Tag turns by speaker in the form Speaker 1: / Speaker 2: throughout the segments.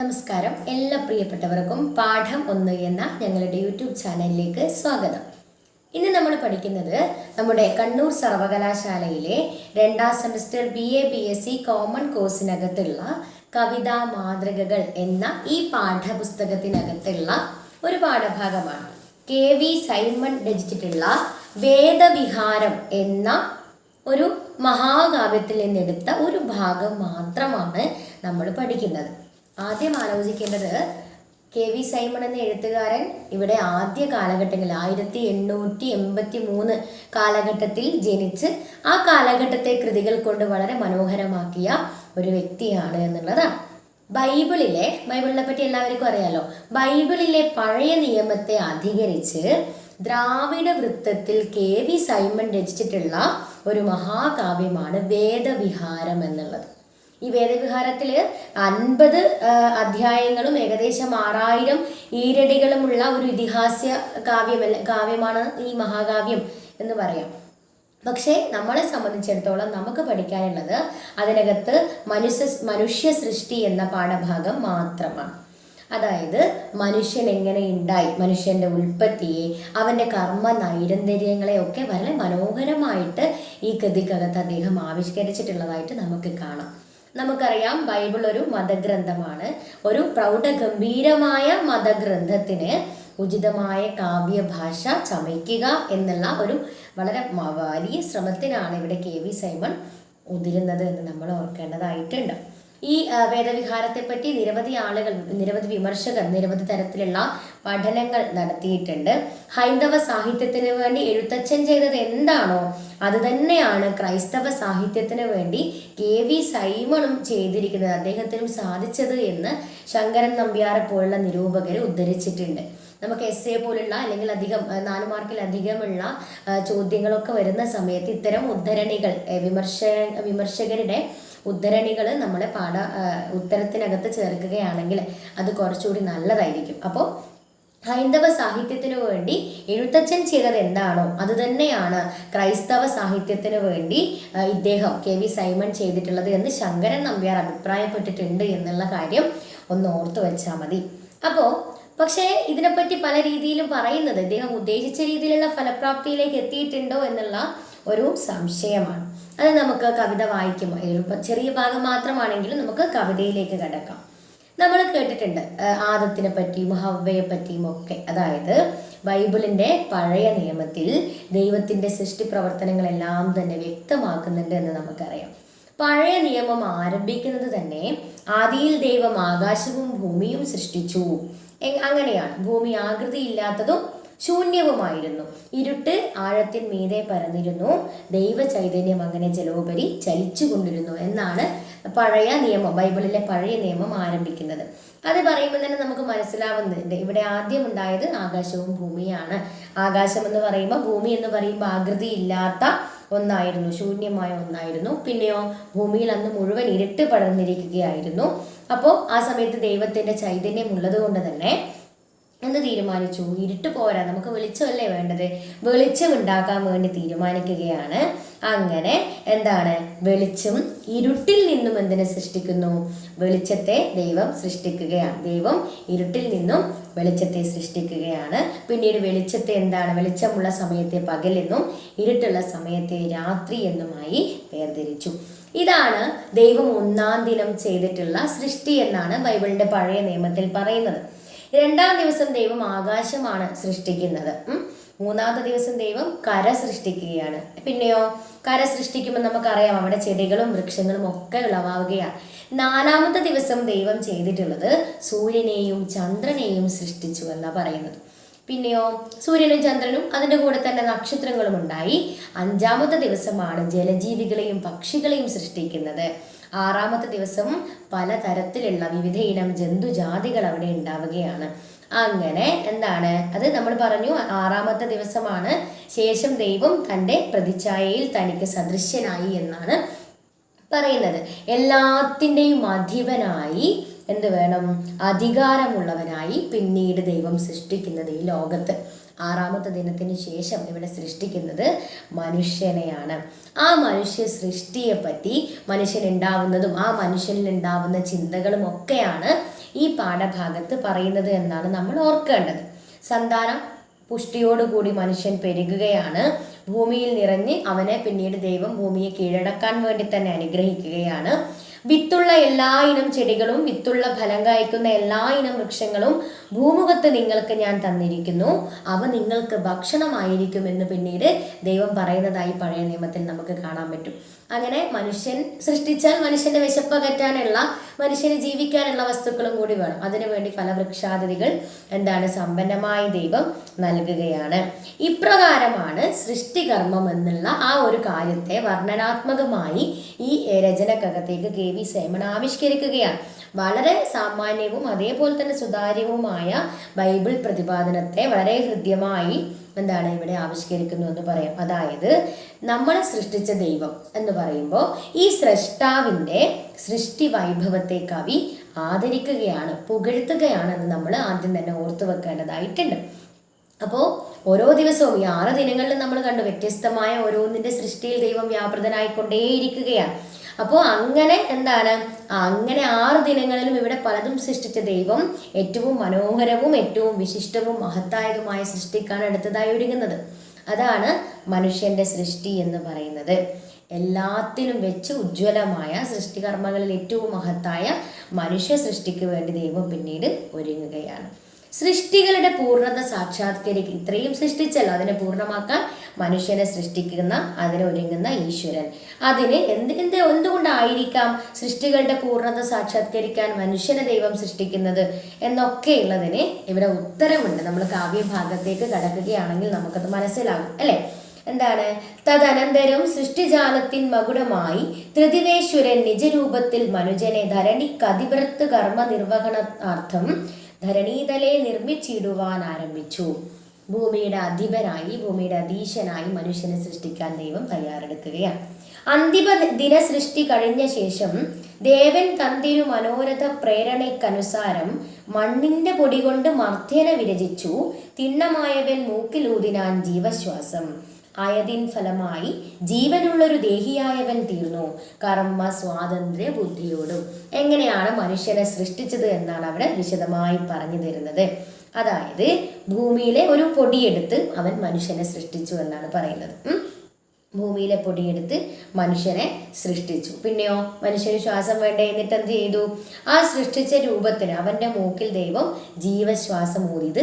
Speaker 1: നമസ്കാരം. എല്ലാ പ്രിയപ്പെട്ടവർക്കും പാഠം ഒന്ന് എന്ന ഞങ്ങളുടെ യൂട്യൂബ് ചാനലിലേക്ക് സ്വാഗതം. ഇന്ന് നമ്മൾ പഠിക്കുന്നത് നമ്മുടെ കണ്ണൂർ സർവകലാശാലയിലെ രണ്ടാം semester B A B S C common കോഴ്സിനകത്തുള്ള കവിതാ മാതൃകകൾ എന്ന ഈ പാഠപുസ്തകത്തിനകത്തുള്ള ഒരു പാഠഭാഗമാണ്. കെ വി സൈമൺ രചിച്ചിട്ടുള്ള വേദവിഹാരം എന്ന ഒരു മഹാകാവ്യത്തിൽ നിന്നെടുത്ത ഒരു ഭാഗം മാത്രമാണ് നമ്മൾ പഠിക്കുന്നത്. ആദ്യം ആലോചിക്കേണ്ടത് കെ വി സൈമൺ എന്ന എഴുത്തുകാരൻ ഇവിടെ ആദ്യ കാലഘട്ടങ്ങളിൽ ആയിരത്തി എണ്ണൂറ്റി എൺപത്തി മൂന്ന് കാലഘട്ടത്തിൽ ജനിച്ച് ആ കാലഘട്ടത്തെ കൃതികൾ കൊണ്ട് വളരെ മനോഹരമാക്കിയ ഒരു വ്യക്തിയാണ് എന്നുള്ളതാണ് ബൈബിളിലെ ബൈബിളിനെ പറ്റി എല്ലാവർക്കും അറിയാലോ ബൈബിളിലെ പഴയ നിയമത്തെ അധികരിച്ച് ദ്രാവിഡ വൃത്തത്തിൽ കെ വി സൈമൺ രചിച്ചിട്ടുള്ള ഒരു മഹാകാവ്യമാണ് വേദവിഹാരം എന്നുള്ളത്. ഈ വേദവിഹാരത്തിൽ അൻപത് അധ്യായങ്ങളും ഏകദേശം ആറായിരം ഈരടികളുമുള്ള ഒരു ഇതിഹാസ കാവ്യമല്ല കാവ്യമാണ് ഈ മഹാകാവ്യം എന്ന് പറയാം. പക്ഷേ നമ്മളെ സംബന്ധിച്ചിടത്തോളം നമുക്ക് പഠിക്കാനുള്ളത് അതിനകത്ത് മനുഷ്യ മനുഷ്യ സൃഷ്ടി എന്ന പാഠഭാഗം മാത്രമാണ്. അതായത് മനുഷ്യൻ എങ്ങനെ ഉണ്ടായി മനുഷ്യന്റെ ഉൽപ്പത്തിയെ അവന്റെ കർമ്മ നൈരന്തര്യങ്ങളെ ഒക്കെ വളരെ മനോഹരമായിട്ട് ഈ കൃതിക്കകത്ത് അദ്ദേഹം ആവിഷ്കരിച്ചിട്ടുള്ളതായിട്ട് നമുക്ക് കാണാം. നമുക്കറിയാം ബൈബിൾ ഒരു മതഗ്രന്ഥമാണ്. ഒരു പ്രൗഢഗംഭീരമായ മതഗ്രന്ഥത്തിന് ഉചിതമായ കാവ്യഭാഷ ചമയ്ക്കുക എന്നുള്ള ഒരു വളരെ വലിയ ശ്രമത്തിനാണ് ഇവിടെ കെ വി സൈമൺ ഉതിരുന്നത് എന്ന് നമ്മൾ ഓർക്കേണ്ടതായിട്ടുണ്ട്. ഈ വേദവിഹാരത്തെ പറ്റി നിരവധി ആളുകൾ നിരവധി വിമർശകർ നിരവധി തരത്തിലുള്ള പഠനങ്ങൾ നടത്തിയിട്ടുണ്ട്. ഹൈന്ദവ സാഹിത്യത്തിന് വേണ്ടി എഴുത്തച്ഛൻ ചെയ്തത് എന്താണോ അത് തന്നെയാണ് ക്രൈസ്തവ സാഹിത്യത്തിന് വേണ്ടി കെ വി സൈമണും ചെയ്തിരിക്കുന്നത്. അദ്ദേഹത്തിനും സാധിച്ചത് എന്ന് ശങ്കരൻ നമ്പ്യാരെ പോലുള്ള നിരൂപകർ ഉദ്ധരിച്ചിട്ടുണ്ട്. നമുക്ക് എസ് എ പോലുള്ള അല്ലെങ്കിൽ അധികം നാല് മാർക്കിലധികമുള്ള ചോദ്യങ്ങളൊക്കെ വരുന്ന സമയത്ത് ഇത്തരം ഉദ്ധരണികൾ വിമർശ വിമർശകരുടെ ഉദ്ധരണികൾ നമ്മളെ പാഠ ഉത്തരത്തിനകത്ത് ചേർക്കുകയാണെങ്കിൽ അത് കുറച്ചുകൂടി നല്ലതായിരിക്കും. അപ്പോൾ ഹൈന്ദവ സാഹിത്യത്തിനു വേണ്ടി എഴുത്തച്ഛൻ ചെയ്തത് എന്താണോ അത് തന്നെയാണ് ക്രൈസ്തവ സാഹിത്യത്തിനു വേണ്ടി ഇദ്ദേഹം കെ വി സൈമൺ ചെയ്തിട്ടുള്ളത് എന്ന് ശങ്കരൻ നമ്പ്യാർ അഭിപ്രായപ്പെട്ടിട്ടുണ്ട് എന്നുള്ള കാര്യം ഒന്ന് ഓർത്തു വെച്ചാൽ മതി. അപ്പോൾ പക്ഷേ ഇതിനെപ്പറ്റി പല രീതിയിലും പറയുന്നത് ഇദ്ദേഹം ഉദ്ദേശിച്ച രീതിയിലുള്ള ഫലപ്രാപ്തിയിലേക്ക് എത്തിയിട്ടുണ്ടോ എന്നുള്ള ഒരു സംശയമാണ്. അത് നമുക്ക് കവിത വായിക്കുമ്പോൾ എളുപ്പം ചെറിയ ഭാഗം മാത്രമാണെങ്കിലും നമുക്ക് കവിതയിലേക്ക് കിടക്കാം. നമ്മൾ കേട്ടിട്ടുണ്ട് ആദത്തിനെ പറ്റിയും ഹവയെ പറ്റിയും ഒക്കെ. അതായത് ബൈബിളിന്റെ പഴയ നിയമത്തിൽ ദൈവത്തിന്റെ സൃഷ്ടി പ്രവർത്തനങ്ങളെല്ലാം തന്നെ വ്യക്തമാക്കുന്നുണ്ട് എന്ന് നമുക്കറിയാം. പഴയ നിയമം ആരംഭിക്കുന്നത് തന്നെ ആദിയിൽ ദൈവം ആകാശവും ഭൂമിയും സൃഷ്ടിച്ചു. അങ്ങനെയാണ്. ഭൂമി ആകൃതിയില്ലാത്തതും ശൂന്യവുമായിരുന്നു. ഇരുട്ട് ആഴത്തിൽ മീതെ പരന്നിരുന്നു. ദൈവ ചൈതന്യം അങ്ങനെ ജലോപരി ചലിച്ചുകൊണ്ടിരുന്നു എന്നാണ് പഴയ നിയമം ബൈബിളിലെ പഴയ നിയമം ആരംഭിക്കുന്നത്. അത് പറയുമ്പോൾ തന്നെ നമുക്ക് മനസ്സിലാവുന്നുണ്ട്. ഇവിടെ ആദ്യം ഉണ്ടായത് ആകാശവും ഭൂമിയാണ്. ആകാശം എന്ന് പറയുമ്പോൾ ഭൂമി എന്ന് പറയുമ്പോൾ ആകൃതി ഇല്ലാത്ത ഒന്നായിരുന്നു ശൂന്യമായ ഒന്നായിരുന്നു. പിന്നെയോ ഭൂമിയിൽ അന്ന് മുഴുവൻ ഇരുട്ട് പടർന്നിരിക്കുകയായിരുന്നു. അപ്പോൾ ആ സമയത്ത് ദൈവത്തിന്റെ ചൈതന്യം ഉള്ളത് കൊണ്ട് തന്നെ എന്ന് തീരുമാനിച്ചു? ഇരുട്ട് പോരാ നമുക്ക് വെളിച്ചമല്ലേ വേണ്ടത്? വെളിച്ചം ഉണ്ടാക്കാൻ വേണ്ടി തീരുമാനിക്കുകയാണ്. അങ്ങനെ എന്താണ്? വെളിച്ചം ഇരുട്ടിൽ നിന്നും എന്തിനെ സൃഷ്ടിക്കുന്നു? വെളിച്ചത്തെ ദൈവം സൃഷ്ടിക്കുകയാണ്. ദൈവം ഇരുട്ടിൽ നിന്നും വെളിച്ചത്തെ സൃഷ്ടിക്കുകയാണ്. പിന്നീട് വെളിച്ചത്തെ എന്താണ്? വെളിച്ചമുള്ള സമയത്തെ പകലെന്നും ഇരുട്ടുള്ള സമയത്തെ രാത്രി എന്നുമായി വേർതിരിച്ചു. ഇതാണ് ദൈവം ഒന്നാം ദിനം ചെയ്തിട്ടുള്ള സൃഷ്ടി എന്നാണ് ബൈബിളിന്റെ പഴയ നിയമത്തിൽ പറയുന്നത്. രണ്ടാം ദിവസം ദൈവം ആകാശമാണ് സൃഷ്ടിക്കുന്നത്. മൂന്നാമത്തെ ദിവസം ദൈവം കര സൃഷ്ടിക്കുകയാണ്. പിന്നെയോ കര സൃഷ്ടിക്കുമ്പോൾ നമുക്കറിയാം അവിടെ ചെടികളും വൃക്ഷങ്ങളും ഒക്കെ ഉളവാവുകയാണ്. നാലാമത്തെ ദിവസം ദൈവം ചെയ്തിട്ടുള്ളത് സൂര്യനെയും ചന്ദ്രനെയും സൃഷ്ടിച്ചു എന്നാ പറയുന്നത്. പിന്നെയോ സൂര്യനും ചന്ദ്രനും അതിന്റെ കൂടെ തന്നെ നക്ഷത്രങ്ങളും ഉണ്ടായി. അഞ്ചാമത്തെ ദിവസമാണ് ജലജീവികളെയും പക്ഷികളെയും സൃഷ്ടിക്കുന്നത്. ആറാമത്തെ ദിവസം പലതരത്തിലുള്ള വിവിധ ഇനം ജന്തുജാതികൾ അവിടെ ഉണ്ടാവുകയാണ്. അങ്ങനെ എന്താണ്? അത് നമ്മൾ പറഞ്ഞു ആറാമത്തെ ദിവസമാണ്. ശേഷം ദൈവം തന്റെ പ്രതിച്ഛായയിൽ തനിക്ക് സദൃശ്യനായി എന്നാണ് പറയുന്നത്. എല്ലാത്തിന്റെയും അധിപനായി എന്ത് വേണം? അധികാരമുള്ളവനായി പിന്നീട് ദൈവം സൃഷ്ടിക്കുന്നത് ഈ ലോകത്ത്. ആറാമത്തെ ദിനത്തിന് ശേഷം ഇവിടെ സൃഷ്ടിക്കുന്നത് മനുഷ്യനെയാണ്. ആ മനുഷ്യ സൃഷ്ടിയെ പറ്റി മനുഷ്യൻ ഉണ്ടാവുന്നതും ആ മനുഷ്യനിൽ ഉണ്ടാവുന്ന ചിന്തകളും ഒക്കെയാണ് ഈ പാഠഭാഗത്ത് പറയുന്നത് എന്നാണ് നമ്മൾ ഓർക്കേണ്ടത്. സന്താനം പുഷ്ടിയോടുകൂടി മനുഷ്യൻ പെരുകുകയാണ്. ഭൂമിയിൽ നിറഞ്ഞ് അവനെ പിന്നീട് ദൈവം ഭൂമിയെ കീഴടക്കാൻ വേണ്ടി തന്നെ അനുഗ്രഹിക്കുകയാണ്. വിത്തുള്ള എല്ലാ ഇനം ചെടികളും വിത്തുള്ള ഫലം കായ്ക്കുന്ന എല്ലാ ഇനം വൃക്ഷങ്ങളും ഭൂമുഖത്ത് നിങ്ങൾക്ക് ഞാൻ തന്നിരിക്കുന്നു. അവ നിങ്ങൾക്ക് ഭക്ഷണമായിരിക്കും എന്ന് പിന്നീട് ദൈവം പറയുന്നതായി പഴയ നിയമത്തിൽ നമുക്ക് കാണാൻ പറ്റും. അങ്ങനെ മനുഷ്യൻ സൃഷ്ടിച്ചാൽ മനുഷ്യന്റെ വിശപ്പ് അകറ്റാനുള്ള മനുഷ്യന് ജീവിക്കാനുള്ള വസ്തുക്കളും കൂടി വേണം. അതിനുവേണ്ടി ഫലവൃക്ഷാതിഥികൾ എന്താണ് സമ്പന്നമായ ദൈവം നൽകുകയാണ്. ഇപ്രകാരമാണ് സൃഷ്ടികർമ്മം എന്നുള്ള ആ ഒരു കാര്യത്തെ വർണനാത്മകമായി ഈ രചനക്കകത്തേക്ക് കെ വി സേമൺ ആവിഷ്കരിക്കുകയാണ്. വളരെ സാമാന്യവും അതേപോലെ തന്നെ സുതാര്യവുമായ ബൈബിൾ പ്രതിപാദനത്തെ വളരെ ഹൃദ്യമായി എന്താണ് ഇവിടെ ആവിഷ്കരിക്കുന്നു എന്ന് പറയാം. അതായത് നമ്മളെ സൃഷ്ടിച്ച ദൈവം എന്ന് പറയുമ്പോൾ ഈ സൃഷ്ടാവിന്റെ സൃഷ്ടി വൈഭവത്തെ കവി ആദരിക്കുകയാണ് പുകഴ്ത്തുകയാണ് എന്ന് നമ്മൾ ആദ്യം തന്നെ ഓർത്തു വെക്കേണ്ടതായിട്ടുണ്ട്. അപ്പോൾ ഓരോ ദിവസവും ഈ ആറ് ദിനങ്ങളിൽ നമ്മൾ കണ്ടു വ്യത്യസ്തമായ ഓരോന്നിന്റെ സൃഷ്ടിയിൽ ദൈവം വ്യാപൃതനായിക്കൊണ്ടേയിരിക്കുകയാണ്. അപ്പോൾ അങ്ങനെ എന്താണ്? അങ്ങനെ ആറ് ദിനങ്ങളിലും ഇവിടെ പലതും സൃഷ്ടിച്ച ദൈവം ഏറ്റവും മനോഹരവും ഏറ്റവും വിശിഷ്ടവും മഹത്തായതുമായ സൃഷ്ടിക്കാണ് അടുത്തതായി ഒരുങ്ങുന്നത്. അതാണ് മനുഷ്യന്റെ സൃഷ്ടി എന്ന് പറയുന്നത്. എല്ലാത്തിലും വെച്ച് ഉജ്ജ്വലമായ സൃഷ്ടികർമ്മങ്ങളിൽ ഏറ്റവും മഹത്തായ മനുഷ്യ സൃഷ്ടിക്ക് വേണ്ടി ദൈവം പിന്നീട് ഒരുങ്ങുകയാണ്. സൃഷ്ടികളുടെ പൂർണത സാക്ഷാത്കരിക്കുക ഇത്രയും സൃഷ്ടിച്ചല്ലോ. അതിനെ പൂർണമാക്കാൻ മനുഷ്യനെ സൃഷ്ടിക്കുന്ന അതിനെ ഒരുങ്ങുന്ന ഈശ്വരൻ. അതിന് എന്ത് എന്ത് എന്തുകൊണ്ടായിരിക്കാം സൃഷ്ടികളുടെ പൂർണത സാക്ഷാത്കരിക്കാൻ മനുഷ്യനെ ദൈവം സൃഷ്ടിക്കുന്നത് എന്നൊക്കെയുള്ളതിന് ഇവിടെ ഉത്തരമുണ്ട്. നമ്മൾ കാവ്യഭാഗത്തേക്ക് കടക്കുകയാണെങ്കിൽ നമുക്കത് മനസ്സിലാകും അല്ലേ? എന്താണ്? തദനന്തരം സൃഷ്ടിജാലത്തിൻ മകുടമായി ത്രിദിവേശ്വരൻ നിജരൂപത്തിൽ മനുജനെ ധരണി കതിപ്രത്ത് കർമ്മ നിർവഹണാർത്ഥം ധരണീതലെ നിർമ്മിച്ചിടുവാൻ ആരംഭിച്ചു. ഭൂമിയുടെ അധിപനായി ഭൂമിയുടെ അധീശനായി മനുഷ്യനെ സൃഷ്ടിക്കാൻ ദൈവം തയ്യാറെടുക്കുകയാണ്. അന്തിമ ദിന സൃഷ്ടി കഴിഞ്ഞ ശേഷം ദേവൻ തന്തിരു മനോരഥ പ്രേരണയ്ക്കനുസാരം മണ്ണിന്റെ പൊടി കൊണ്ട് മർദ്ദന വിരചിച്ചു. തിണ്ണമായവൻ മൂക്കിലൂതിനാൻ ജീവശ്വാസം. ആയതിൻ ഫലമായി ജീവനുള്ളൊരു ദേഹിയായവൻ തീർന്നു. കർമ്മ സ്വാതന്ത്ര്യ ബുദ്ധിയോടും എങ്ങനെയാണ് മനുഷ്യനെ സൃഷ്ടിച്ചത് എന്നാണ് അവിടെ വിശദമായി പറഞ്ഞു തരുന്നത്. അതായത് ഭൂമിയിലെ ഒരു പൊടിയെടുത്ത് അവൻ മനുഷ്യനെ സൃഷ്ടിച്ചു എന്നാണ് പറയുന്നത്. ഭൂമിയിലെ പൊടിയെടുത്ത് മനുഷ്യനെ സൃഷ്ടിച്ചു. പിന്നെയോ മനുഷ്യന് ശ്വാസം വേണ്ട എന്നിട്ട് എന്ത് ചെയ്തു? ആ സൃഷ്ടിച്ച രൂപത്തിന് അവന്റെ മൂക്കിൽ ദൈവം ജീവശ്വാസം ഊതിയത്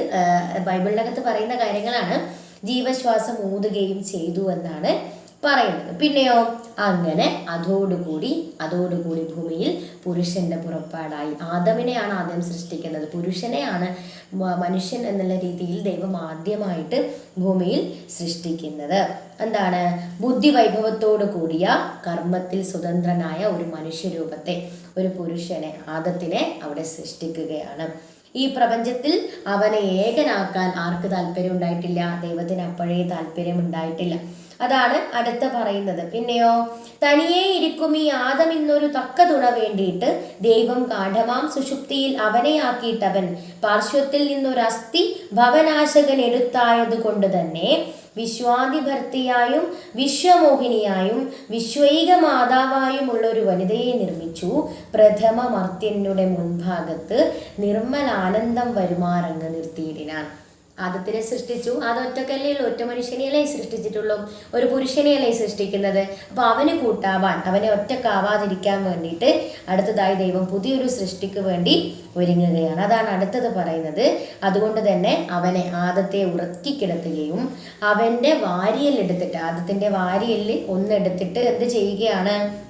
Speaker 1: ബൈബിളിനകത്ത് പറയുന്ന കാര്യങ്ങളാണ്. ജീവശ്വാസം ഊതുകയും ചെയ്തു എന്നാണ് പറയുന്നത്. പിന്നെയോ അങ്ങനെ അതോടുകൂടി അതോടുകൂടി ഭൂമിയിൽ പുരുഷന്റെ പുറപ്പാടായി. ആദമിനെയാണ് ആദ്യം സൃഷ്ടിക്കുന്നത്. പുരുഷനെയാണ് മനുഷ്യൻ എന്നുള്ള രീതിയിൽ ദൈവം ആദ്യമായിട്ട് ഭൂമിയിൽ സൃഷ്ടിക്കുന്നത്. എന്താണ്? ബുദ്ധി വൈഭവത്തോടു കൂടിയ കർമ്മത്തിൽ സ്വതന്ത്രനായ ഒരു മനുഷ്യരൂപത്തെ ഒരു പുരുഷനെ ആദത്തിനെ അവിടെ സൃഷ്ടിക്കുകയാണ്. ഈ പ്രപഞ്ചത്തിൽ അവനെ ഏകനാക്കാൻ ആർക്ക് താല്പര്യം ഉണ്ടായിട്ടില്ല? ദൈവത്തിന് അപ്പോഴേ താല്പര്യം ഉണ്ടായിട്ടില്ല അതാണ് അടുത്ത പറയുന്നത്. പിന്നെയോ തനിയെ ഇരിക്കും ഈ ആദം ഇന്നൊരു തക്ക തുണ വേണ്ടിയിട്ട് ദൈവം കാഠമാം സുഷുപ്തിയിൽ അവനെ ആക്കിയിട്ടവൻ പാർശ്വത്തിൽ നിന്നൊരു അസ്ഥി ഭവനാശകൻ എടുത്തായത് കൊണ്ട് തന്നെ വിശ്വാദിഭർത്തിയായും വിശ്വമോഹിനിയായും വിശ്വൈക മാതാവായുമുള്ള ഒരു വനിതയെ നിർമ്മിച്ചു. പ്രഥമ മർത്യനുടെ മുൻഭാഗത്ത് നിർമ്മലാനന്ദം വരുമാറങ്ങ് നിർത്തിയിടിനാൻ. ആദത്തിനെ സൃഷ്ടിച്ചു. അത് ഒറ്റക്കല്ലേ ഉള്ളൂ. ഒറ്റ മനുഷ്യനെയല്ലേ സൃഷ്ടിച്ചിട്ടുള്ളൂ. ഒരു പുരുഷനെയല്ലേ സൃഷ്ടിക്കുന്നത്. അപ്പൊ അവന് കൂട്ടാവാൻ അവനെ ഒറ്റക്കാവാതിരിക്കാൻ വേണ്ടിയിട്ട് അടുത്തതായി ദൈവം പുതിയൊരു സൃഷ്ടിക്ക് വേണ്ടി ഒരുങ്ങുകയാണ്. അതാണ് അടുത്തത് പറയുന്നത്. അതുകൊണ്ട് തന്നെ അവനെ ആദത്തെ ഉറക്കിക്കിടത്തുകയും അവന്റെ വാരിയൽ എടുത്തിട്ട് ആദത്തിന്റെ വാരിയലിൽ ഒന്നെടുത്തിട്ട് എന്ത് ചെയ്യുകയാണ്?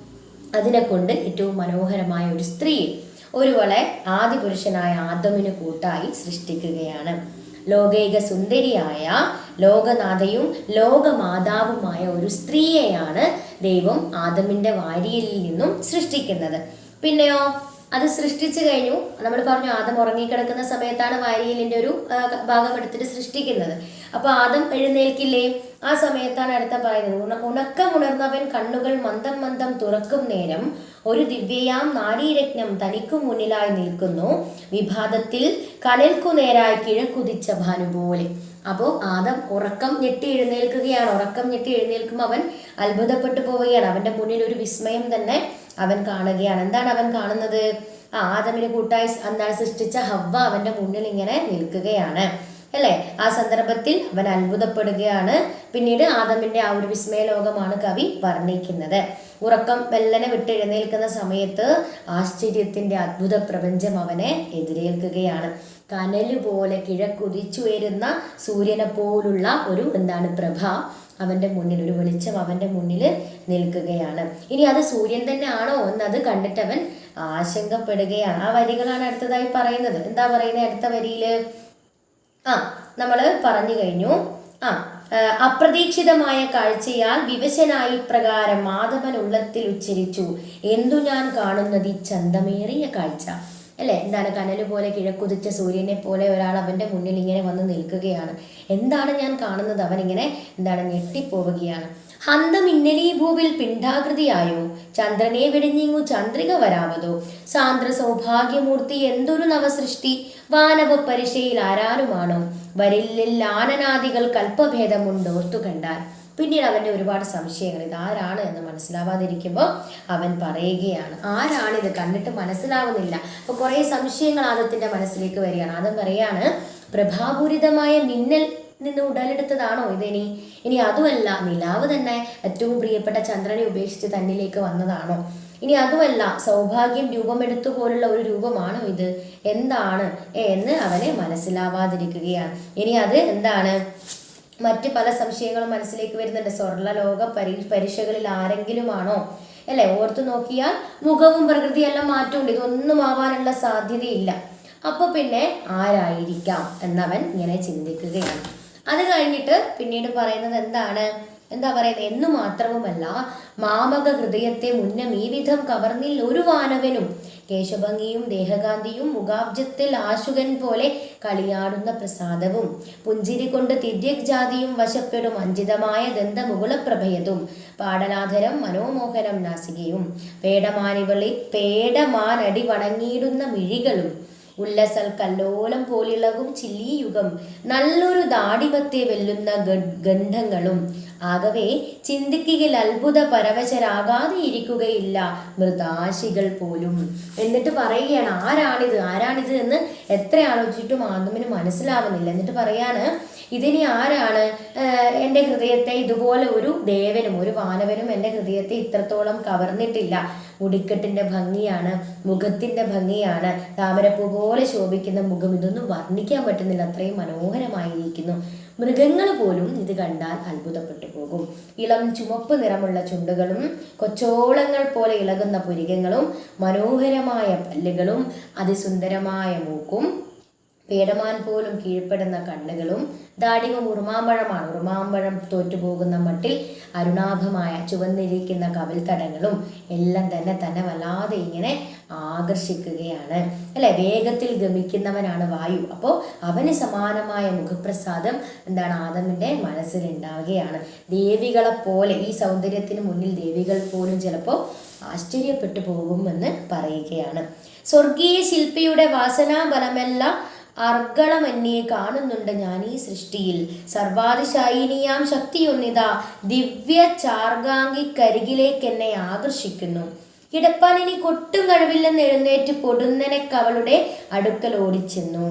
Speaker 1: അതിനെ കൊണ്ട് ഏറ്റവും മനോഹരമായ ഒരു സ്ത്രീ ഒരുവളെ ആദിപുരുഷനായ ആദമിന് കൂട്ടായി സൃഷ്ടിക്കുകയാണ്. ലോകൈക സുന്ദരിയായ ലോകനാഥയും ലോകമാതാവുമായ ഒരു സ്ത്രീയെയാണ് ദൈവം ആദമിന്റെ വാരിയിൽ നിന്നും സൃഷ്ടിക്കുന്നത്. പിന്നെയോ? അത് സൃഷ്ടിച്ചു കഴിഞ്ഞു. നമ്മൾ പറഞ്ഞു ആദം ഉറങ്ങിക്കിടക്കുന്ന സമയത്താണ് വാരിയലിന്റെ ഒരു ഭാഗം എടുത്തിട്ട് സൃഷ്ടിക്കുന്നത്. അപ്പോൾ ആദം എഴുന്നേൽക്കില്ലേ? ആ സമയത്താണ് അടുത്ത പറയുന്നത് ഉണക്കമുണർന്നവൻ കണ്ണുകൾ മന്ദം മന്ദം തുറക്കും നേരം ഒരു ദിവ്യയാം നാരീരത്നം തനിക്കു മുന്നിലായി നിൽക്കുന്നു. വിഭാതത്തിൽ കനൽക്കു നേരായി കിഴക്കുതിച്ച ഭാനു പോലെ. അപ്പോൾ ആദം ഉറക്കം ഞെട്ടി എഴുന്നേൽക്കുകയാണ്. ഉറക്കം ഞെട്ടി എഴുന്നേൽക്കുമ്പോൾ അവൻ അത്ഭുതപ്പെട്ടു പോവുകയാണ്. അവന്റെ മുന്നിൽ ഒരു വിസ്മയം തന്നെ അവൻ കാണുകയാണ്. എന്താണ് അവൻ കാണുന്നത്? ആ ആദമിനെ കൂട്ടായി എന്താണ് സൃഷ്ടിച്ച ഹവ്വ അവന്റെ മുന്നിൽ ഇങ്ങനെ നിൽക്കുകയാണ്. അല്ലേ? ആ സന്ദർഭത്തിൽ അവൻ അത്ഭുതപ്പെടുകയാണ്. പിന്നീട് ആദമിന്റെ ആ ഒരു വിസ്മയ ലോകമാണ് കവി വർണിക്കുന്നത്. ഉറക്കം വെല്ലനെ വിട്ടെഴുന്നേൽക്കുന്ന സമയത്ത് ആശ്ചര്യത്തിന്റെ അത്ഭുത പ്രപഞ്ചം അവനെ എതിരേൽക്കുകയാണ്. കനൽ പോലെ കിഴക്കുതിച്ചുയരുന്ന സൂര്യനെ പോലുള്ള ഒരു എന്താണ് പ്രഭ അവന്റെ മുന്നിൽ ഒരു വെളിച്ചം അവന്റെ മുന്നിൽ നിൽക്കുകയാണ്. ഇനി അത് സൂര്യൻ തന്നെ ആണോ എന്നത് കണ്ടിട്ട് അവൻ ആശങ്കപ്പെടുകയാണ്. ആ വരികളാണ് അടുത്തതായി പറയുന്നത്. എന്താ പറയുന്നത് അടുത്ത വരിയിൽ? ആ നമ്മൾ പറഞ്ഞു കഴിഞ്ഞു. ആ അപ്രതീക്ഷിതമായ കാഴ്ചയാൽ വിവശനായി പ്രകാരം മാധവൻ ഉള്ളത്തിൽ ഉച്ചരിച്ചു. എന്തു ഞാൻ കാണുന്നത് ഈ ചന്തമേറിയ കാഴ്ച? അല്ലെ? എന്താണ് കനൽ പോലെ കിഴക്കുതിച്ച സൂര്യനെ പോലെ ഒരാൾ അവന്റെ മുന്നിൽ ഇങ്ങനെ വന്ന് നിൽക്കുകയാണ്. എന്താണ് ഞാൻ കാണുന്നത്? അവൻ ഇങ്ങനെ എന്താണ് ഞെട്ടിപ്പോവുകയാണ്. ഹന്തമിന്നലീ ഭൂവിൽ പിണ്ഡാകൃതിയായോ? ചന്ദ്രനെ വിടഞ്ഞിങ്ങു ചന്ദ്രിക വരാമതോ? സാന്ദ്ര സൗഭാഗ്യമൂർത്തി എന്തൊരു നവസൃഷ്ടി? വാനവ പരിശയിൽ ആരാരുമാണോ? വരില്ലിൽ ആനനാദികൾ കൽപ്പഭേദമുണ്ടോർത്തു കണ്ടാൽ. പിന്നീട് അവന്റെ ഒരുപാട് സംശയങ്ങൾ ഇത് ആരാണ് എന്ന് മനസ്സിലാവാതിരിക്കുമ്പോൾ അവൻ പറയുകയാണ് ആരാണിത് കണ്ടിട്ട് മനസ്സിലാവുന്നില്ല. അപ്പോൾ കുറേ സംശയങ്ങൾ ആദത്തിന്റെ മനസ്സിലേക്ക് വരികയാണ്. ആദം പറയാണ് പ്രഭാപൂരിതമായ മിന്നൽ നിന്ന് ഉടലെടുത്തതാണോ ഇതിനി? ഇനി അതുമല്ല നിലാവ് തന്നെ ഏറ്റവും പ്രിയപ്പെട്ട ചന്ദ്രനെ ഉപേക്ഷിച്ച് തന്നിലേക്ക് വന്നതാണോ? ഇനി അതുമല്ല സൗഭാഗ്യം രൂപമെടുത്തു പോലുള്ള ഒരു രൂപമാണോ ഇത്? എന്താണ്? എന്ന് അവനെ മനസ്സിലാവാതിരിക്കുകയാണ്. ഇനി അത് എന്താണ്? മറ്റ് പല സംശയങ്ങളും മനസ്സിലേക്ക് വരുന്നുണ്ട്. സ്വർണലോക പരി പരീക്ഷകളിൽ ആരെങ്കിലുമാണോ? അല്ലെ? ഓർത്തു നോക്കിയാൽ മുഖവും പ്രകൃതിയെല്ലാം മാറ്റമുണ്ട്. ഇതൊന്നും ആവാനുള്ള സാധ്യതയില്ല. അപ്പൊ പിന്നെ ആരായിരിക്കാം? എന്നവൻ ഇങ്ങനെ ചിന്തിക്കുകയാണ്. അത് കഴിഞ്ഞിട്ട് പിന്നീട് പറയുന്നത് എന്താണ്? എന്താ പറയുന്നത് എന്നു മാത്രവുമല്ല മാമക ഹൃദയത്തെ മുന്നം ഈ വിധം കവർന്നിൽ ഒരു വാനവനും കേശഭംഗിയും ദേഹകാന്തിയും മുഖാബ്ജത്തിൽ ആശുകൻ പോലെ കളിയാടുന്ന പ്രസാദവും പുഞ്ചിരി കൊണ്ട് തിര്യക് ജാതിയും വശപ്പെടും അഞ്ചിതമായ ദന്തമുകുളപ്രഭയതും പാടലാധരം മനോമോഹനം നാസികയും പേടമാനിവളി പേടമാനടി വണങ്ങിയിടുന്ന മിഴികളും ഉല്ലസൽ കല്ലോലം പോലിളകും ചില്ലിയുഗം നല്ലൊരു ദാടിമത്തെ വെല്ലുന്ന ഗന്ധങ്ങളും. ആകവേ ചിന്തിക്കുകയിൽ അത്ഭുത പരവശരാകാതെ ഇരിക്കുകയില്ല മൃതാശികൾ പോലും. എന്നിട്ട് പറയുകയാണ് ആരാണിത്? ആരാണിത് എന്ന് എത്ര ആലോചിച്ചിട്ടും ആദമിന് മനസ്സിലാവുന്നില്ല. എന്നിട്ട് പറയാണ് ഇതിനി ആരാണ് എന്റെ ഹൃദയത്തെ ഇതുപോലെ ഒരു ദേവനും ഒരു വാനവനും എന്റെ ഹൃദയത്തെ ഇത്രത്തോളം കവർന്നിട്ടില്ല. മുടിക്കെട്ടിന്റെ ഭംഗിയാണ് മുഖത്തിന്റെ ഭംഗിയാണ് താമരപ്പൂ പോലെ ശോഭിക്കുന്ന മുഖം ഇതൊന്നും വർണിക്കാൻ പറ്റുന്നില്ല. അത്രയും മനോഹരമായിരിക്കുന്നു. മൃഗങ്ങൾ പോലും ഇത് കണ്ടാൽ അത്ഭുതപ്പെട്ടു പോകും. ഇളം ചുമപ്പ് നിറമുള്ള ചുണ്ടുകളും കൊച്ചോളങ്ങൾ പോലെ ഇളകുന്ന പുരികങ്ങളും മനോഹരമായ പല്ലുകളും അതിസുന്ദരമായ മൂക്കും പേടമാൻ പോലും കീഴ്പ്പെടുന്ന കണ്ണുകളും ദാടിമം ഉറുമാമ്പഴമാണ്. ഉറുമാമ്പഴം തോറ്റുപോകുന്ന മട്ടിൽ അരുണാഭമായ ചുവന്നിരിക്കുന്ന കവിൽത്തടങ്ങളും എല്ലാം തന്നെ തന്നെ വല്ലാതെ ഇങ്ങനെ ആകർഷിക്കുകയാണ്. അല്ലെ? വേഗത്തിൽ ഗമിക്കുന്നവനാണ് വായു. അപ്പോൾ അവന് സമാനമായ മുഖപ്രസാദം എന്താണ് ആദമിന്റെ മനസ്സിലുണ്ടാവുകയാണ്. ദേവികളെ പോലെ ഈ സൗന്ദര്യത്തിന് മുന്നിൽ ദേവികൾ പോലും ചിലപ്പോൾ ആശ്ചര്യപ്പെട്ടു പോകുമെന്ന് പറയുകയാണ്. സ്വർഗീയ ശില്പിയുടെ വാസനാബലമെല്ലാം അർഗളമന്യെ കാണുന്നുണ്ട് ഞാൻ ഈ സൃഷ്ടിയിൽ. സർവാതിശായിനിയാം ശക്തിയൊന്നിത. ദിവ്യ ചാർഗാംഗിക്കരികിലേക്ക് എന്നെ ആകർഷിക്കുന്നു കിടപ്പാൻ ഇനി കൊട്ടും കഴിവില്ലെന്ന് എഴുന്നേറ്റ് പൊടുന്നനെ കവളുടെ അടുക്കൽ ഓടിച്ചെന്നു.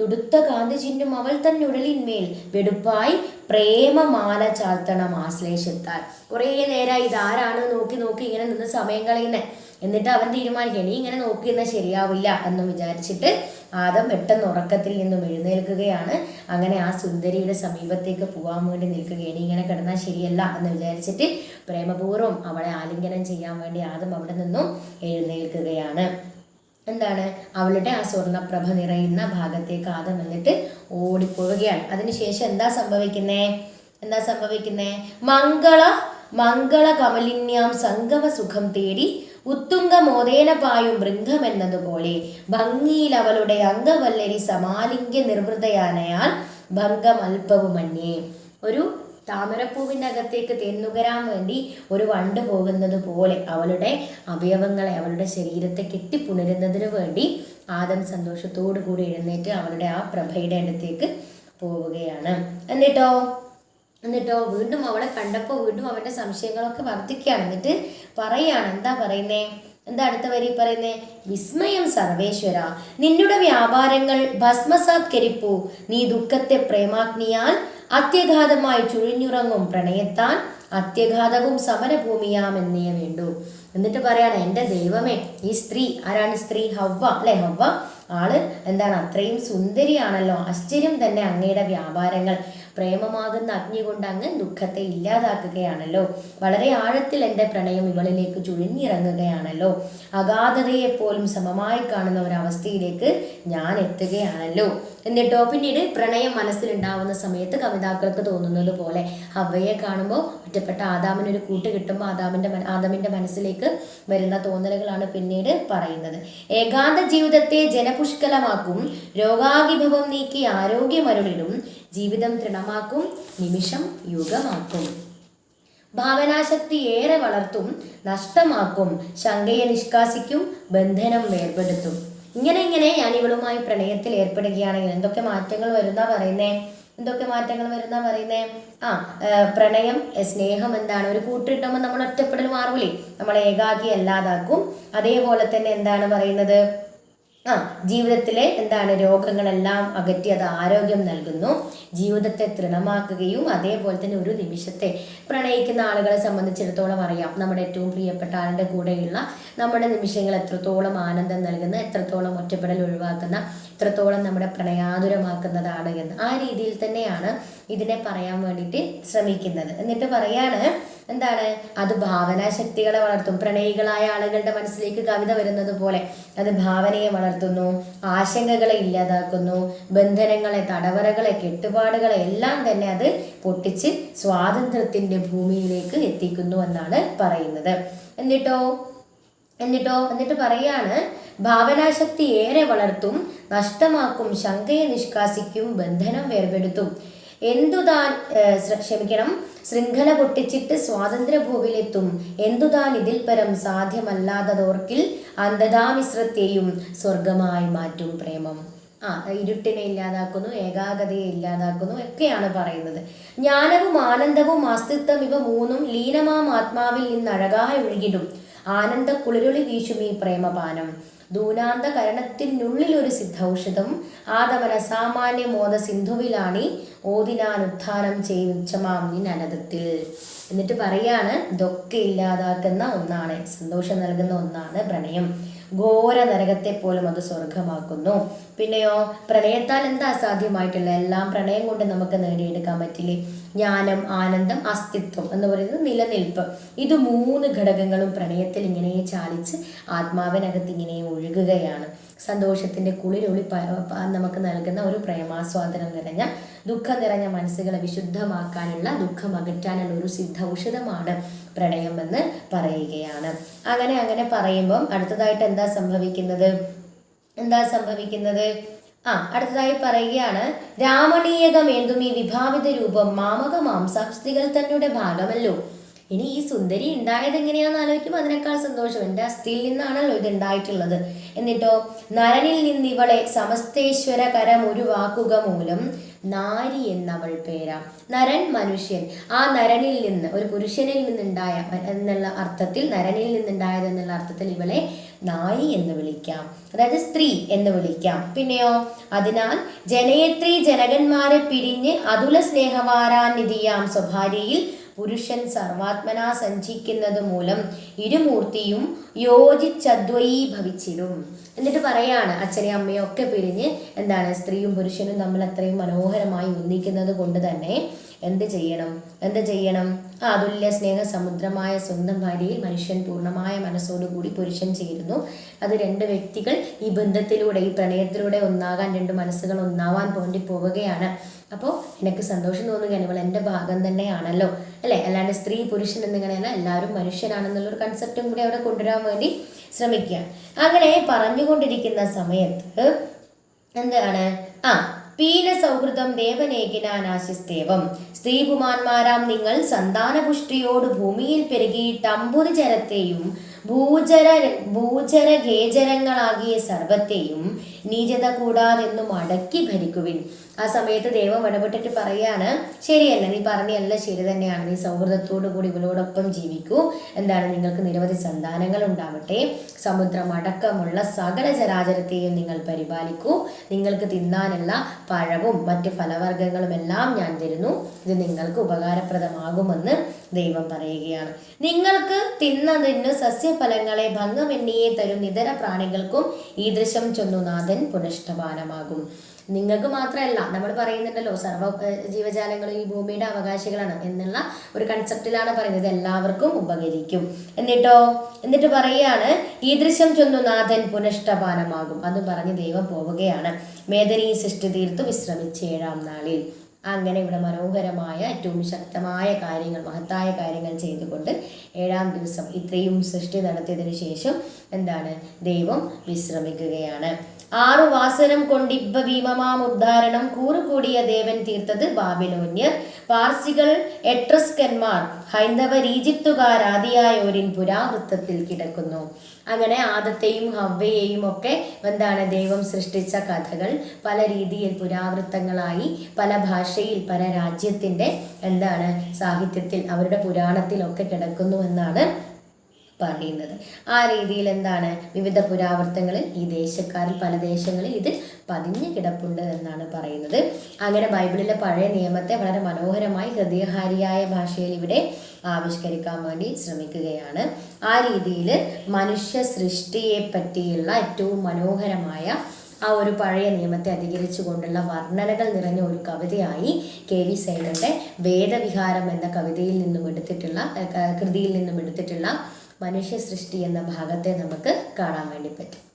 Speaker 1: തുടുത്ത കാന്തി അവൾ തന്നെ ഉടലിന്മേൽ വെടുപ്പായി പ്രേമമാല ചാർത്തണം ആശ്ലേഷത്താൽ. കുറേ നേരമായി ഇതാരാണ് നോക്കി നോക്കി ഇങ്ങനെ നിന്ന് സമയം കളയുന്നേ? എന്നിട്ട് അവൻ തീരുമാനിക്കുക ഇനി ഇങ്ങനെ നോക്കി എന്നാൽ ശരിയാവില്ല എന്ന് വിചാരിച്ചിട്ട് ആദം പെട്ടെന്ന് ഉറക്കത്തിൽ നിന്നും എഴുന്നേൽക്കുകയാണ്. അങ്ങനെ ആ സുന്ദരിയുടെ സമീപത്തേക്ക് പോകാൻ വേണ്ടി നിൽക്കുകയാണ്. ഇങ്ങനെ കിടന്നാൽ ശരിയല്ല എന്ന് വിചാരിച്ചിട്ട് പ്രേമപൂർവം അവളെ ആലിംഗനം ചെയ്യാൻ വേണ്ടി ആദം അവിടെ നിന്നും എഴുന്നേൽക്കുകയാണ്. എന്താണ്? അവളുടെ ആ സ്വർണപ്രഭ നിറയുന്ന ഭാഗത്തേക്ക് ആദം എന്നിട്ട് ഓടിപ്പോവുകയാണ്. അതിനുശേഷം എന്താ സംഭവിക്കുന്നേ? എന്താ സംഭവിക്കുന്നേ? മംഗള മംഗള കമലിന്യാം സംഗമ സുഖം തേടി ഉത്തുംഗ മോദേന പായും ബൃംഗമെന്നതുപോലെ ഭംഗിയിൽ അവളുടെ അംഗവല്ലരി സമാലിംഗ്യ നിർവൃതയാനയാൽ ഭംഗം അല്പവുമന്യേ ഒരു താമരപ്പൂവിന്റെ അകത്തേക്ക് തെന്നുകരാൻ വേണ്ടി ഒരു വണ്ട് പോകുന്നത് പോലെ അവളുടെ അവയവങ്ങളെ അവളുടെ ശരീരത്തെ കെട്ടിപ്പുണരുന്നതിന് വേണ്ടി ആദം സന്തോഷത്തോടു കൂടി എഴുന്നേറ്റ് അവളുടെ ആ പ്രഭയുടെ അടുത്തേക്ക് പോവുകയാണ്. എന്നിട്ടോ എന്നിട്ടോ വീണ്ടും അവളെ കണ്ടപ്പോൾ വീണ്ടും അവന്റെ സംശയങ്ങളൊക്കെ വർദ്ധിക്കുകയാണ്. എന്നിട്ട് പറയാണ് എന്താ പറയുന്നേ? എന്താ അടുത്ത വരി പറയുന്നേ? വിസ്മയം സർവേശ്വര നിന്നുടെ വ്യാപാരങ്ങൾ ഭസ്മസാത്കരിപ്പു നീ ദുഃഖത്തെ പ്രേമാഗ്നിയാൽ അത്യഘാതമായി ചുഴിഞ്ഞുറങ്ങും. പ്രണയത്താൻ അത്യഘാതവും സമരഭൂമിയാമെന്നേ വേണ്ടു. എന്നിട്ട് പറയാണ് എന്റെ ദൈവമേ ഈ സ്ത്രീ ആരാണ് സ്ത്രീ? ഹവ്വ അല്ലെ ഹവ്വ? ആൾ എന്താണ് അത്രയും സുന്ദരിയാണല്ലോ. ആശ്ചര്യം തന്നെ അങ്ങയുടെ വ്യാപാരങ്ങൾ. പ്രേമമാകുന്ന അഗ്നി കൊണ്ട് അങ്ങ് ദുഃഖത്തെ ഇല്ലാതാക്കുകയാണല്ലോ. വളരെ ആഴത്തിൽ എന്റെ പ്രണയം ഇവളിലേക്ക് ചുഴിഞ്ഞിറങ്ങുകയാണല്ലോ. അഗാധതയെപ്പോലും സമമായി കാണുന്ന ഒരവസ്ഥയിലേക്ക് ഞാൻ എത്തുകയാണല്ലോ. എന്നിട്ടോ പിന്നീട് പ്രണയം മനസ്സിലുണ്ടാവുന്ന സമയത്ത് കവിതാക്കൾക്ക് തോന്നുന്നത് പോലെ ഹവ്വയെ കാണുമ്പോൾ ഒറ്റപ്പെട്ട ആദാമിനൊരു കൂട്ട് കിട്ടുമ്പോൾ ആദാമിന്റെ ആദാമിന്റെ മനസ്സിലേക്ക് വരുന്ന തോന്നലുകളാണ് പിന്നീട് പറയുന്നത്. ഏകാന്ത ജീവിതത്തെ ജനപുഷ്കലമാക്കും. രോഗാഭിഭവം നീക്കി ആരോഗ്യമരുളിടും. ജീവിതം തൃണമാക്കും നിമിഷം യുഗമാക്കും. ഭാവനാശക്തി ഏറെ വളർത്തും നഷ്ടമാക്കും ശങ്കയെ നിഷ്കാസിക്കും ബന്ധനം വേർപെടുത്തും. ഇങ്ങനെ ഇങ്ങനെ ഞാൻ ഇവളുമായി പ്രണയത്തിൽ ഏർപ്പെടുകയാണെങ്കിൽ എന്തൊക്കെ മാറ്റങ്ങൾ വരുന്നാ പറയുന്നേ? എന്തൊക്കെ മാറ്റങ്ങൾ വരുന്നാ പറയുന്നേ? ആ പ്രണയം സ്നേഹം എന്താണ്? ഒരു കൂട്ടിട്ടുമ്പോൾ നമ്മൾ ഒറ്റപ്പെടൽ മാറൂലേ നമ്മളെ ഏകാക്കി അല്ലാതാക്കും. അതേപോലെ തന്നെ എന്താണ് പറയുന്നത്? ആ ജീവിതത്തിലെ എന്താണ് രോഗങ്ങളെല്ലാം അകറ്റി അത് ആരോഗ്യം നൽകുന്നു. ജീവിതത്തെ തൃണമാക്കുകയും അതേപോലെ തന്നെ ഒരു നിമിഷത്തെ പ്രണയിക്കുന്ന ആളുകളെ സംബന്ധിച്ചിടത്തോളം അറിയാം. നമ്മുടെ ഏറ്റവും പ്രിയപ്പെട്ട ആളുടെ കൂടെയുള്ള നമ്മുടെ നിമിഷങ്ങൾ എത്രത്തോളം ആനന്ദം നൽകുന്ന എത്രത്തോളം ഒറ്റപ്പെടൽ ഒഴിവാക്കുന്ന എത്രത്തോളം നമ്മുടെ പ്രണയാതുരമാക്കുന്നതാണ് എന്ന് ആ രീതിയിൽ തന്നെയാണ് ഇതിനെ പറയാൻ വേണ്ടിയിട്ട് ശ്രമിക്കുന്നത്. എന്നിട്ട് പറയാണ് എന്താണ്? അത് ഭാവനാശക്തികളെ വളർത്തും. പ്രണയികളായ ആളുകളുടെ മനസ്സിലേക്ക് കവിത വരുന്നത് പോലെ അത് ഭാവനയെ വളർത്തുന്നു ആശങ്കകളെ ഇല്ലാതാക്കുന്നു ബന്ധനങ്ങളെ തടവറകളെ കെട്ടുപാടുകളെ എല്ലാം തന്നെ അത് പൊട്ടിച്ച് സ്വാതന്ത്ര്യത്തിന്റെ ഭൂമിയിലേക്ക് എത്തിക്കുന്നു എന്നാണ് പറയുന്നത്. എന്നിട്ടോ? എന്നിട്ടോ എന്നിട്ട് പറയാണ് ഭാവനാശക്തി ഏറെ വളർത്തും നഷ്ടമാക്കും ശങ്കയെ നിഷ്കാസിക്കും ബന്ധനം വേർപെടുത്തും. എന്തുതാൻ ക്ഷമിക്കണം ശൃംഖല പൊട്ടിച്ചിട്ട് സ്വാതന്ത്ര്യഭൂവിലെത്തും. എന്തുതാൻ ഇതിൽ പരം സാധ്യമല്ലാത്തതോർക്കിൽ അന്ധതാമിശ്രത്തെയും സ്വർഗമായി മാറ്റും പ്രേമം. ആ ഇരുട്ടിനെ ഇല്ലാതാക്കുന്നു ഏകാഗ്രതയെ ഇല്ലാതാക്കുന്നു ഒക്കെയാണ് പറയുന്നത്. ജ്ഞാനവും ആനന്ദവും അസ്തിത്വം ഇവ മൂന്നും ലീനമാം ആത്മാവിൽ നിന്ന് അഴകായി ഒഴുകിടും. ആനന്ദ കുളിരുളി വീശും ഈ പ്രേമപാനം. ദൂനാന്ത കരണത്തിനുള്ളിൽ ഒരു സിദ്ധൌഷധം. ആദമന സാമാന്യ മോദ സിന്ധുവിലാണി ഓതിനാൻ ഉത്ഥാനം ചെയ്യുച്ചമാം എന്നിട്ട് പറയാണ് ഇതൊക്കെ ഇല്ലാതാക്കുന്ന ഒന്നാണ്. സന്തോഷം നൽകുന്ന ഒന്നാണ് പ്രണയം. ഘോര നരകത്തെ പോലും അത് സ്വർഗമാക്കുന്നു പിന്നെയോ പ്രണയത്താൽ എന്താ അസാധ്യമായിട്ടുള്ള എല്ലാം പ്രണയം കൊണ്ട് നമുക്ക് നേടിയെടുക്കാൻ പറ്റില്ലേ? ജ്ഞാനം ആനന്ദം അസ്തിത്വം എന്ന് പറയുന്നത് നിലനിൽപ്പ്. ഇത് മൂന്ന് ഘടകങ്ങളും പ്രണയത്തിൽ ഇങ്ങനെ ചാലിച്ച് ആത്മാവിനകത്ത് ഇങ്ങനെ ഒഴുകുകയാണ്. സന്തോഷത്തിന്റെ കുളിരൊളി നമുക്ക് നൽകുന്ന ഒരു പ്രേമാസ്വാദനം നിറഞ്ഞ ദുഃഖം നിറഞ്ഞ മനസ്സുകളെ വിശുദ്ധമാക്കാനുള്ള ദുഃഖം അകറ്റാനുള്ള ഒരു സിദ്ധ ഔഷധമാണ് പ്രണയം എന്ന് പറയുകയാണ്. അങ്ങനെ അങ്ങനെ പറയുമ്പം അടുത്തതായിട്ട് എന്താ സംഭവിക്കുന്നത്? എന്താ സംഭവിക്കുന്നത്? ആ അടുത്തതായി പറയുകയാണ് രാമണീയകമേന്തും ഈ വിഭാവിത രൂപം മാമക മാംസാസ്തികൾ തന്നെയുടെ ഭാഗമല്ലോ. ഇനി ഈ സുന്ദരി ഉണ്ടായത് എങ്ങനെയാണെന്ന് ആലോചിക്കുമ്പോൾ അതിനേക്കാൾ സന്തോഷം. എന്റെ അസ്ഥിയിൽ നിന്നാണല്ലോ ഇത് ഉണ്ടായിട്ടുള്ളത് എന്നിട്ടോ നരനിൽ നിന്ന് ഇവളെ സമസ്തേശ്വര കരം ഒരു വാക്കുക മൂലം നാരി എന്നവൾ പേര. നരൻ മനുഷ്യൻ. ആ നരനിൽ നിന്ന് ഒരു പുരുഷനിൽ നിന്നുണ്ടായ എന്നുള്ള അർത്ഥത്തിൽ നരനിൽ നിന്നുണ്ടായത് എന്നുള്ള അർത്ഥത്തിൽ ഇവളെ നാരി എന്ന് വിളിക്കാം. അതായത് സ്ത്രീ എന്ന് വിളിക്കാം. പിന്നെയോ അതിനാൽ ജനയത്രി ജനകന്മാരെ പിരിഞ്ഞ് അതുല സ്നേഹവാരാനിധിയാം സ്വഭാര്യയിൽ പുരുഷൻ സർവാത്മന സഞ്ചിക്കുന്നത് മൂലം ഇരുമൂർത്തിയും യോജിച്ചദ്വൈ ഭവിച്ചിടും എന്നിട്ട് പറയാണ് അച്ഛനെയും അമ്മയും ഒക്കെ പിരിഞ്ഞ് എന്താണ് സ്ത്രീയും പുരുഷനും തമ്മിൽ അത്രയും മനോഹരമായി ഒന്നിക്കുന്നത് കൊണ്ട് തന്നെ എന്ത് ചെയ്യണം? എന്ത് ചെയ്യണം? ആ അതുല്യ സ്നേഹ സമുദ്രമായ സ്വന്തം ഭാര്യയിൽ മനുഷ്യൻ പൂർണമായ മനസ്സോടുകൂടി പുരുഷൻ ചേരുന്നു. അത് രണ്ട് വ്യക്തികൾ ഈ ബന്ധത്തിലൂടെ ഈ പ്രണയത്തിലൂടെ ഒന്നാകാൻ രണ്ട് മനസ്സുകൾ ഒന്നാവാൻ വേണ്ടി പോവുകയാണ്. അപ്പോൾ എനിക്ക് സന്തോഷം തോന്നുകയാണ് ഇവൾ എന്റെ ഭാഗം തന്നെയാണല്ലോ. അല്ലേ? അല്ലാണ്ട് സ്ത്രീ പുരുഷൻ എന്നിങ്ങനെയല്ല എല്ലാവരും മനുഷ്യനാണെന്നുള്ളൊരു കൺസെപ്റ്റും കൂടി അവിടെ കൊണ്ടുവരാൻ വേണ്ടി ശ്രമിക്കുക അങ്ങനെ പറഞ്ഞുകൊണ്ടിരിക്കുന്ന സമയത്ത് എന്താണ്? ആ പീന സൗഹൃദം ദേവനേകിനാൻ ആശിസ്തേവം. സ്ത്രീപുമാന്മാരാം നിങ്ങൾ സന്താനപുഷ്ടിയോട് ഭൂമിയിൽ പെരുകിയിട്ട് അമ്പുതി ജലത്തെയും ഭൂചര ഭൂചര ഗേചരങ്ങളാകിയ സർവത്തെയും നീചത കൂടാതെന്നും അടക്കി ഭരിക്കുവിൻ. ആ സമയത്ത് ദൈവം ഇടപെട്ടിട്ട് പറയാണ് ശരിയല്ല നീ പറഞ്ഞല്ല ശരി തന്നെയാണ്. നീ സൗഹൃദത്തോടു കൂടി ഇവളോടൊപ്പം ജീവിക്കൂ. എന്താണ് നിങ്ങൾക്ക് നിരവധി സന്താനങ്ങൾ ഉണ്ടാവട്ടെ. സമുദ്രം അടക്കമുള്ള സകല ചരാചരത്തെയും നിങ്ങൾ പരിപാലിക്കൂ. നിങ്ങൾക്ക് തിന്നാനുള്ള പഴവും മറ്റ് ഫലവർഗങ്ങളും എല്ലാം ഞാൻ തരുന്നു. ഇത് നിങ്ങൾക്ക് ഉപകാരപ്രദമാകുമെന്ന് ദൈവം പറയുകയാണ്. നിങ്ങൾക്ക് തിന്നതിന് സസ്യഫലങ്ങളെ ഭംഗമെന്നിയെ തരും ഇതര പ്രാണികൾക്കും ഈ ദൃശ്യം ചൊന്നുനാഥൻ പുനഷ്ടപാനമാകും നിങ്ങൾക്ക് മാത്രമല്ല നമ്മൾ പറയുന്നുണ്ടല്ലോ സർവ ജീവജാലങ്ങളും ഈ ഭൂമിയുടെ അവകാശികളാണ് എന്നുള്ള ഒരു കൺസെപ്റ്റിലാണ് പറയുന്നത്. എല്ലാവർക്കും ഉപകരിക്കും. എന്നിട്ടോ എന്നിട്ട് പറയുകയാണ് ഈ ദൃശ്യം ചൊന്നു നാഥൻ പുനഷ്ടപാനമാകും അത് പറഞ്ഞ് ദൈവം പോവുകയാണ്. മേദനീ സൃഷ്ടി തീർത്തു വിശ്രമിച്ച് ഏഴാം നാളിൽ. അങ്ങനെ ഇവിടെ മനോഹരമായ ഏറ്റവും ശക്തമായ കാര്യങ്ങൾ മഹത്തായ കാര്യങ്ങൾ ചെയ്തുകൊണ്ട് ഏഴാം ദിവസം ഇത്രയും സൃഷ്ടി നടത്തിയതിനു ശേഷം എന്താണ്? ദൈവം വിശ്രമിക്കുകയാണ്. ആറു വാസനം കൊണ്ടിബ്ബ ഭീമമാം ഉദ്ധാരണം കൂറുകൂടിയ ദേവൻ തീർത്തത് ബാബിലോന്യർ. പാർസികൾ എട്രസ്കന്മാർ ഹൈന്ദവർ ഈജിപ്തുകാരാദിയായോരിൻ പുരാവൃത്തത്തിൽ കിടക്കുന്നു. അങ്ങനെ ആദത്തെയും ഹവ്വയെയും ഒക്കെ എന്താണ് ദൈവം സൃഷ്ടിച്ച കഥകൾ. പല രീതിയിൽ പുരാവൃത്തങ്ങളായി പല ഭാഷയിൽ പല രാജ്യത്തിന്റെ എന്താണ് സാഹിത്യത്തിൽ അവരുടെ പുരാണത്തിലൊക്കെ കിടക്കുന്നു എന്നാണ് പറയുന്നത്. ആ രീതിയിൽ എന്താണ് വിവിധ പുരാവർത്തങ്ങളിൽ ഈ ദേശക്കാരിൽ പല ദേശങ്ങളിൽ ഇത് പതിഞ്ഞു കിടപ്പുണ്ട് എന്നാണ് പറയുന്നത്. അങ്ങനെ ബൈബിളിലെ പഴയ നിയമത്തെ വളരെ മനോഹരമായി ഹൃദയഹാരിയായ ഭാഷയിൽ ഇവിടെ ആവിഷ്കരിക്കാൻ വേണ്ടി ശ്രമിക്കുകയാണ്. ആ രീതിയിൽ മനുഷ്യ സൃഷ്ടിയെ പറ്റിയുള്ള ഏറ്റവും മനോഹരമായ ആ ഒരു പഴയ നിയമത്തെ അധികരിച്ചു കൊണ്ടുള്ള വർണനകൾ നിറഞ്ഞ ഒരു കവിതയായി കെ വി സൈനന്റെ വേദവിഹാരം എന്ന കവിതയിൽ നിന്നും എടുത്തിട്ടുള്ള കൃതിയിൽ നിന്നും എടുത്തിട്ടുള്ള മനുഷ്യ സൃഷ്ടി എന്ന ഭാഗത്തെ നമുക്ക് കാണാൻ വേണ്ടി പറ്റും.